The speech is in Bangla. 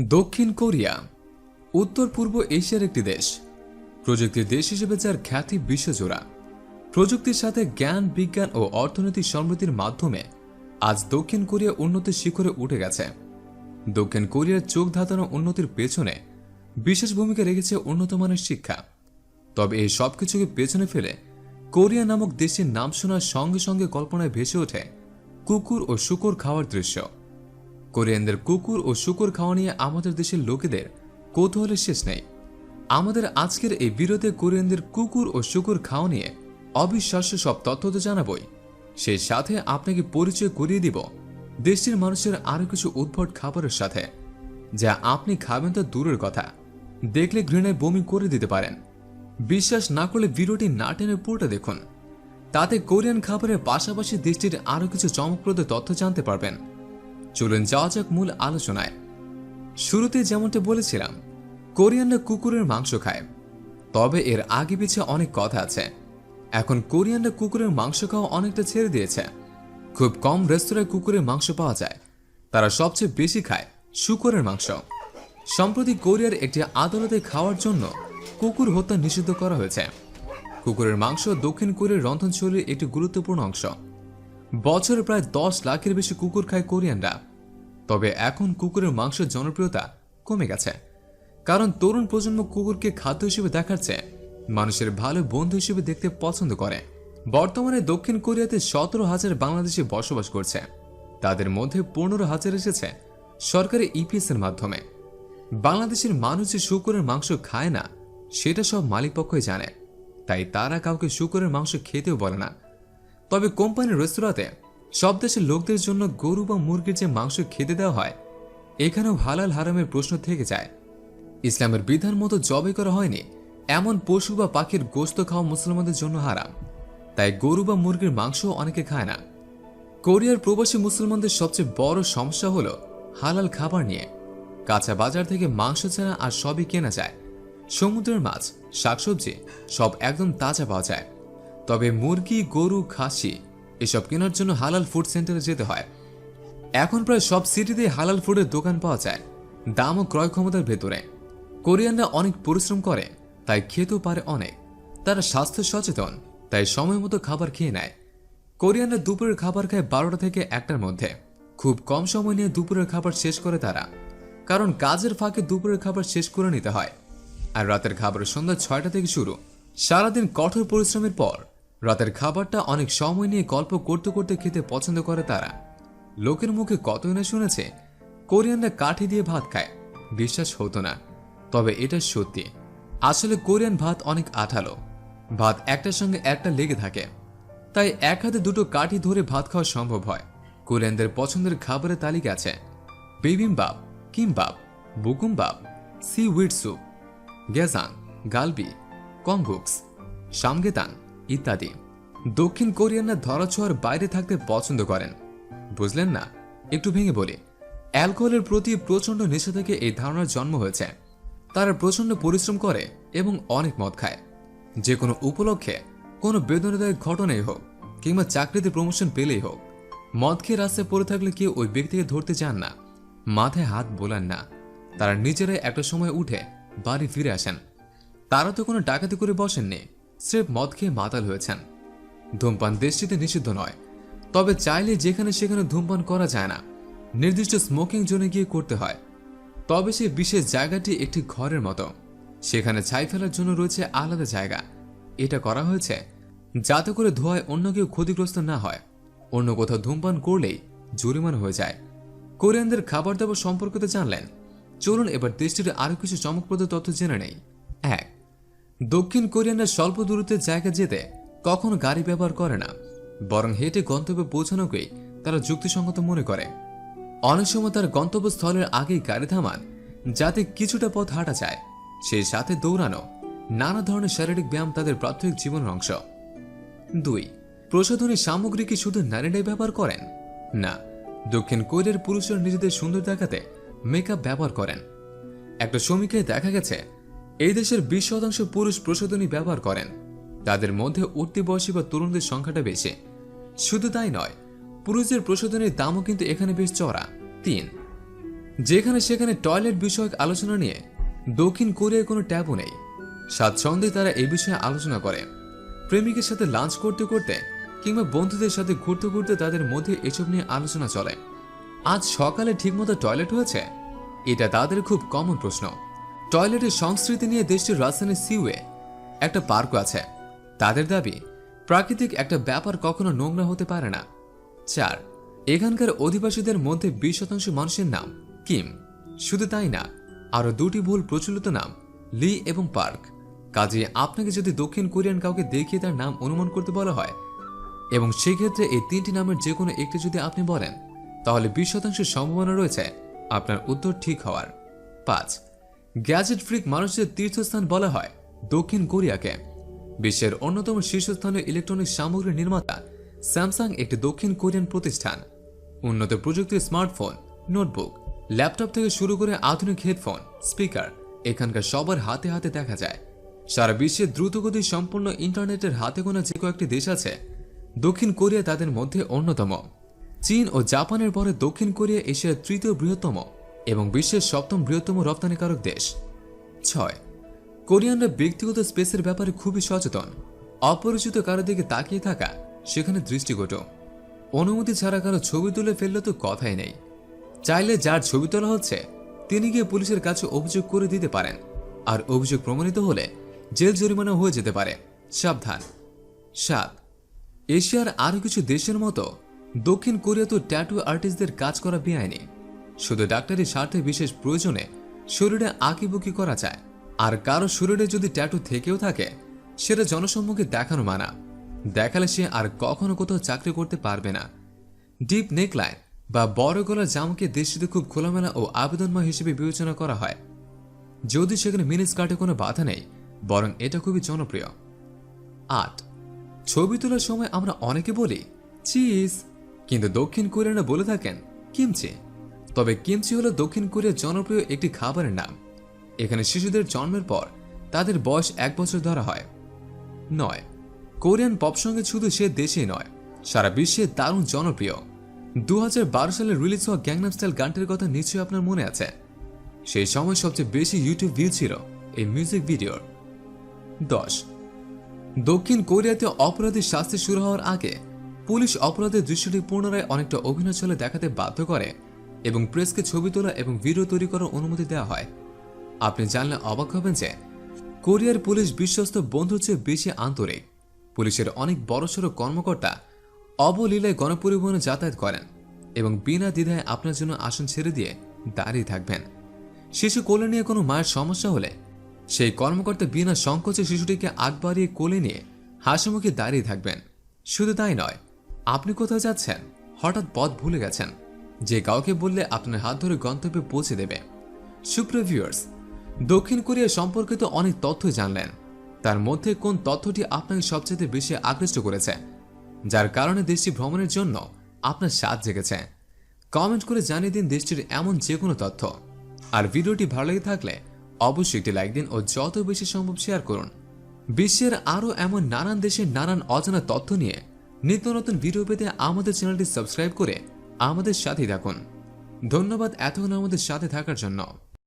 দক্ষিণ কোরিয়া, উত্তর পূর্ব এশিয়ার একটি দেশ। প্রযুক্তির দেশ হিসেবে যার খ্যাতি বিশ্বজোড়া। প্রযুক্তির সাথে জ্ঞান, বিজ্ঞান ও অর্থনৈতিক সমৃদ্ধির মাধ্যমে আজ দক্ষিণ কোরিয়া উন্নতির শিখরে উঠে গেছে। দক্ষিণ কোরিয়ার চোখ ধাঁধানো উন্নতির পেছনে বিশেষ ভূমিকা রেখেছে উন্নত মানের শিক্ষা। তবে এই সবকিছুকে পেছনে ফেলে কোরিয়া নামক দেশের নাম শোনার সঙ্গে সঙ্গে কল্পনায় ভেসে ওঠে কুকুর ও শুকর খাওয়ার দৃশ্য। কোরিয়ানদের কুকুর ও শুকর খাওয়া নিয়ে আমাদের দেশের লোকেদের কৌতূহলের শেষ নেই। আমাদের আজকের এই বিরতে কোরিয়ানদের কুকুর ও শুকর খাওয়া নিয়ে অবিশ্বাস্য সব তথ্য তো জানাবই। সেই সাথে আপনাকে পরিচয় করিয়ে দিব দেশটির মানুষের আরও কিছু উদ্ভট খাবারের সাথে, যা আপনি খাবেন তো দূরের কথা। দেখলে ঘৃণায় বমি করে দিতে পারেন। বিশ্বাস না করলে ভিডিওটি না টেনে পুরোটা দেখুন। তাতে কোরিয়ান খাবারের পাশাপাশি দেশটির আরও কিছু চমকপ্রদ তথ্য জানতে পারবেন। চলুন যাওয়া যাক মূল আলোচনায়। শুরুতে যেমনটা বলেছিলাম, কোরিয়ানরা কুকুরের মাংস খায়। তবে এর আগে পিছে অনেক কথা আছে। এখন কোরিয়ানরা কুকুরের মাংস খাওয়া অনেকটা ছেড়ে দিয়েছে। খুব কম রেস্তোরাঁয় কুকুরের মাংস পাওয়া যায়। তারা সবচেয়ে বেশি খায় শুকরের মাংস। সম্প্রতি কোরিয়ার একটি আদালতে খাওয়ার জন্য কুকুর হত্যা নিষিদ্ধ করা হয়েছে। কুকুরের মাংস দক্ষিণ কোরিয়ার রন্ধনশৈলীর একটি গুরুত্বপূর্ণ অংশ। বছরে প্রায় দশ লাখের বেশি কুকুর খায় কোরিয়ানরা। তবে এখন কুকুরের মাংসের জনপ্রিয়তা কমে গেছে। কারণ তরুণ প্রজন্ম কুকুরকে খাদ্য হিসেবে দেখাচ্ছে, মানুষের ভালো বন্ধু হিসেবে দেখতে পছন্দ করে। বর্তমানে দক্ষিণ কোরিয়াতে সতেরো হাজার বাংলাদেশি বসবাস করছে। তাদের মধ্যে পনেরো হাজার এসেছে সরকারি ইপিএস এর মাধ্যমে। বাংলাদেশের মানুষ যে শুকরের মাংস খায় না, সেটা সব মালিকপক্ষই জানে। তাই তারা কাউকে শুকরের মাংস খেতেও বলে না। তবে কোম্পানির রেস্তোরাঁতে সব দেশের লোকদের জন্য গরু বা মুরগির যে মাংস খেতে দেওয়া হয়, এখানেও হালাল হারামের প্রশ্ন থেকে যায়। ইসলামের বিধান মতো জবে করা হয়নি, এমন পশু বা পাখির গোস্ত খাওয়া মুসলমানদের জন্য হারাম। তাই গরু বা মুরগির মাংস অনেকে খায় না। কোরিয়ার প্রবাসী মুসলমানদের সবচেয়ে বড় সমস্যা হলো হালাল খাবার নিয়ে। কাঁচা বাজার থেকে মাংস ছাড়া আর সবই কেনা যায়। সমুদ্রের মাছ, শাকসবজি সব একদম তাজা পাওয়া যায়। তবে মুরগি, গরু, খাসি এসব কেনার জন্য হালাল ফুড সেন্টারে যেতে হয়। এখন প্রায় সব সিটিতে হালাল ফুডের দোকান পাওয়া যায় দাম ও ক্রয় ক্ষমতার ভেতরে। কোরিয়ানরা অনেক পরিশ্রম করে, তাই খেতেও পারে অনেক। তারা স্বাস্থ্য সচেতন, তাই সময় মতো খাবার খেয়ে নেয়। কোরিয়ানরা দুপুরের খাবার খায় বারোটা থেকে একটার মধ্যে। খুব কম সময় নিয়ে দুপুরের খাবার শেষ করে তারা। কারণ কাজের ফাঁকে দুপুরের খাবার শেষ করে নিতে হয়। আর রাতের খাবার সন্ধ্যা ছয়টা থেকে শুরু। সারাদিন কঠোর পরিশ্রমের পর রাতের খাবারটা অনেক সময় নিয়ে গল্প করতে করতে খেতে পছন্দ করে তারা। লোকের মুখে কতই না শুনেছে, কোরিয়ানরা কাঠি দিয়ে ভাত খায়। বিশ্বাস হতো না, তবে এটা সত্যি। আসলে কোরিয়ান ভাত অনেক আঠালো। ভাত একটার সঙ্গে একটা লেগে থাকে। তাই এক হাতে দুটো কাঠি ধরে ভাত খাওয়া সম্ভব হয়। কোরিয়ানদের পছন্দের খাবারের তালিকা আছে। বেবিমবাব, কিমবাব, বুকুমবাব, সি উইড স্যুপ গেজাং গালবি কংগুক্স সামগেতান ইত্যাদি। দক্ষিণ কোরিয়ানরা ধরাছোঁয়ার বাইরে থাকতে পছন্দ করেন। বুঝলেন না? একটু ভেঙে বলি। অ্যালকোহলের প্রতি প্রচণ্ড নেশা থেকে এই ধারণার জন্ম হয়েছে। তারা প্রচণ্ড পরিশ্রম করে এবং অনেক মদ খায়। যে কোনো উপলক্ষে, কোনো বেদনাদায়ক ঘটনাই হোক, কিংবা চাকরিতে প্রমোশন পেলেই হোক, মদ খেয়ে রাস্তায় পড়ে থাকলে কেউ ওই ব্যক্তিকে ধরতে চান না। মাথায় হাত বোলান না। তারা নিজেরাই একটা সময় উঠে বাড়ি ফিরে আসেন। তারা তো কোনো ডাকাতি করে বসেননি। স্রেফ মদ খেয়ে মাতাল হয়েছেন। ধূমপান দেশটিতে নিষিদ্ধ নয়, তবে চাইলে যেখানে সেখানে ধূমপান করা যায় না। নির্দিষ্ট স্মোকিং জোনে গিয়ে করতে হয়। তবে সেই বিশেষ জায়গাটি একটি ঘরের মতো। সেখানে ছাই ফেলার জন্য রয়েছে আলাদা জায়গা। এটা করা হয়েছে যাতে করে ধোঁয়ায় অন্য কেউ ক্ষতিগ্রস্ত না হয়। অন্য কোথাও ধূমপান করলেই জরিমানা হয়ে যায়। কোরিয়ানদের খাবার দাবার সম্পর্কে জানলেন। চলুন এবার দেশটির আরও কিছু চমকপ্রদ তথ্য জেনে নেই। এক দক্ষিণ কোরিয়ানরা স্বল্প দূরত্বের জায়গা যেতে কখনো গাড়ি ব্যবহার করে না, বরং হেঁটে গন্তব্যে পৌঁছানোকেই তারা যুক্তিসঙ্গত মনে করে। অনেক সময় তার গন্তব্যস্থলের আগেই গাড়ি থামান, যাতে কিছুটা পথ হাঁটা যায়, সেই সাথে দৌড়ানো, নানা ধরনের শারীরিক ব্যায়াম তাদের প্রাথমিক জীবনের অংশ। দুই, প্রসাধনী সামগ্রী কি শুধু নারীরাই ব্যবহার করেন? না, দক্ষিণ কোরিয়ার পুরুষরা নিজেদের সুন্দর দেখাতে মেকআপ ব্যবহার করেন। একটা সমীক্ষায় দেখা গেছে এই দেশের বিশ শতাংশ পুরুষ প্রসাধনী ব্যবহার করেন। তাদের মধ্যে উঠতি বয়সী বা তরুণদের সংখ্যাটা বেশি। শুধু তাই নয়, পুরুষদের প্রসাধনীর দামও কিন্তু এখানে বেশ চড়া তিন, যেখানে সেখানে টয়লেট বিষয়ক আলোচনা নিয়ে দক্ষিণ কোরিয়ার কোনো ট্যাবও নেই। স্বাচ্ছন্দ্যে তারা এই বিষয়ে আলোচনা করে। প্রেমিকের সাথে লাঞ্চ করতে করতে কিংবা বন্ধুদের সাথে ঘুরতে ঘুরতে তাদের মধ্যে এসব নিয়ে আলোচনা চলে। আজ সকালে ঠিকমতো টয়লেট হয়েছে? এটা তাদের খুব কমন প্রশ্ন। টয়লেটের সংস্কৃতি নিয়ে দেশটির রাজধানী সিউয়ে একটা পার্ক আছে। তাদের দাবি, প্রাকৃতিক একটা ব্যাপার কখনো নোংরা হতে পারে না। চার, এখানকার অধিবাসীদের মধ্যে বিশ শতাংশ মানুষের নাম কিম। শুধু তাই না, আরও দুটি ভুল প্রচলিত নাম, লি এবং পার্ক। কাজে আপনাকে যদি দক্ষিণ কোরিয়ান কাউকে দেখিয়ে তার নাম অনুমান করতে বলা হয়, এবং সেক্ষেত্রে এই তিনটি নামের যে কোনো একটি যদি আপনি বলেন, তাহলে বিশ শতাংশ সম্ভাবনা রয়েছে আপনার উত্তর ঠিক হওয়ার। পাঁচ গ্যাজেট ফ্রিক মানুষের তীর্থস্থান বলা হয় দক্ষিণ কোরিয়াকে। বিশ্বের অন্যতম শীর্ষস্থানীয় ইলেকট্রনিক সামগ্রী নির্মাতা স্যামসাং একটি দক্ষিণ কোরিয়ান প্রতিষ্ঠান। উন্নত প্রযুক্তির স্মার্টফোন, নোটবুক, ল্যাপটপ থেকে শুরু করে আধুনিক হেডফোন, স্পিকার এখানকার সবার হাতে হাতে দেখা যায়। সারা বিশ্বে দ্রুতগতি সম্পন্ন ইন্টারনেটের হাতে গোনা যে কয়েকটি দেশ আছে, দক্ষিণ কোরিয়া তাদের মধ্যে অন্যতম। চীন ও জাপানের পরে দক্ষিণ কোরিয়া এশিয়ার তৃতীয় বৃহত্তম এবং বিশ্বের সপ্তম বৃহত্তম রপ্তানিকারক দেশ। ছয়, কোরিয়ানরা ব্যক্তিগত স্পেসের ব্যাপারে খুবই সচেতন। অপরিচিত কারও দিকে তাকিয়ে থাকা, সেখানে দৃষ্টিকটু অনুমতি ছাড়া কারও ছবি তুলে ফেললে তো কথাই নেই। চাইলে যার ছবি তোলা হচ্ছে, তিনি গিয়ে পুলিশের কাছে অভিযোগ করে দিতে পারেন। আর অভিযোগ প্রমাণিত হলে জেল জরিমানা হয়ে যেতে পারে। সাবধান। সাত, এশিয়ার আরও কিছু দেশের মতো দক্ষিণ কোরিয়া তো ট্যাটু আর্টিস্টদের কাজ করা বেআইনি। শুধু ডাক্তারি স্বার্থে বিশেষ প্রয়োজনে শরীরে আঁকিবুকি করা যায়। আর কারও শরীরে যদি ট্যাটু থেকেও থাকে, সেটা জনসম্মুখে দেখানো মানা। দেখালে সে আর কখনো কোথাও চাকরি করতে পারবে না। ডিপ নেকলাইন বা বড় গলার জামকে দেশটিতে খুব খোলামেলা ও আবেদনময় হিসেবে বিবেচনা করা হয়। যদি সেখানে মিনিস কাটে কোনো বাধা নেই, বরং এটা খুবই জনপ্রিয়। আট, ছবি তোলার সময় আমরা অনেকে বলি চিজ কিন্তু দক্ষিণ কোরিয়ানরা বলে থাকেন, কিমচি। তবে কিমচি হলো দক্ষিণ কোরিয়ার জনপ্রিয় একটি খাবারের নাম। এখানে শিশুদের জন্মের পর তাদের বয়স এক বছর ধরা হয়। নয়, কোরিয়ান পপ শুধু সে দেশেই নয়, সারা বিশ্বে দারুণ জনপ্রিয়। দু হাজার বারো সালে রিলিজ হওয়া গ্যাংনাম স্টাইল গানটির কথা নিশ্চয়ই আপনার মনে আছে। সেই সময় সবচেয়ে বেশি ইউটিউব ভিউ ছিল এই মিউজিক ভিডিওর দশ, দক্ষিণ কোরিয়াতে অপরাধীর শাস্তি শুরু হওয়ার আগে পুলিশ অপরাধের দৃশ্যটি পুনরায় অনেকটা অভিনয় চলে দেখাতে বাধ্য করে এবং প্রেসকে ছবি তোলা এবং ভিডিও তৈরি করার অনুমতি দেওয়া হয়। আপনি জানলে অবাক হবেন যে, কোরিয়ার পুলিশ বিশ্বস্ত বন্ধুর চেয়ে বেশি আন্তরিক। পুলিশের অনেক বড়সড় কর্মকর্তা অবলীলায় গণপরিবহনে যাতায়াত করেন এবং বিনা দ্বিধায় আপনার জন্য আসন ছেড়ে দিয়ে দাঁড়িয়ে থাকবেন। শিশু কোলে নিয়ে কোনো মায়ের সমস্যা হলে সেই কর্মকর্তা বিনা সংকোচে শিশুটিকে আগ বাড়িয়ে কোলে নিয়ে হাসিমুখে দাঁড়িয়ে থাকবেন। শুধু তাই নয়, আপনি কোথাও যাচ্ছেন? হঠাৎ পথ ভুলে গেছেন। যে কাউকে বললে আপনার হাত ধরে গন্তব্যে পৌঁছে দেবে। সুপ্রিভিউয়ার্স দক্ষিণ কোরিয়া সম্পর্কিত অনেক তথ্য জানলেন। তার মধ্যে কোন তথ্যটি আপনাকে সবচেয়ে বেশি আকৃষ্ট করেছে? যার কারণে দেশটি ভ্রমণের জন্য আপনার স্বাদ জেগেছে। কমেন্ট করে জানিয়ে দিন দেশটির এমন যে কোনো তথ্য। আর ভিডিওটি ভালো লেগে থাকলে অবশ্যই একটি লাইক দিন ও যত বেশি সম্ভব শেয়ার করুন। বিশ্বের আরও এমন নানান দেশের নানান অজানা তথ্য নিয়ে নিত্য নতুন ভিডিও পেতে আমাদের চ্যানেলটি সাবস্ক্রাইব করে আমাদের সাথেই থাকুন। ধন্যবাদ এতক্ষণ আমাদের সাথে থাকার জন্য।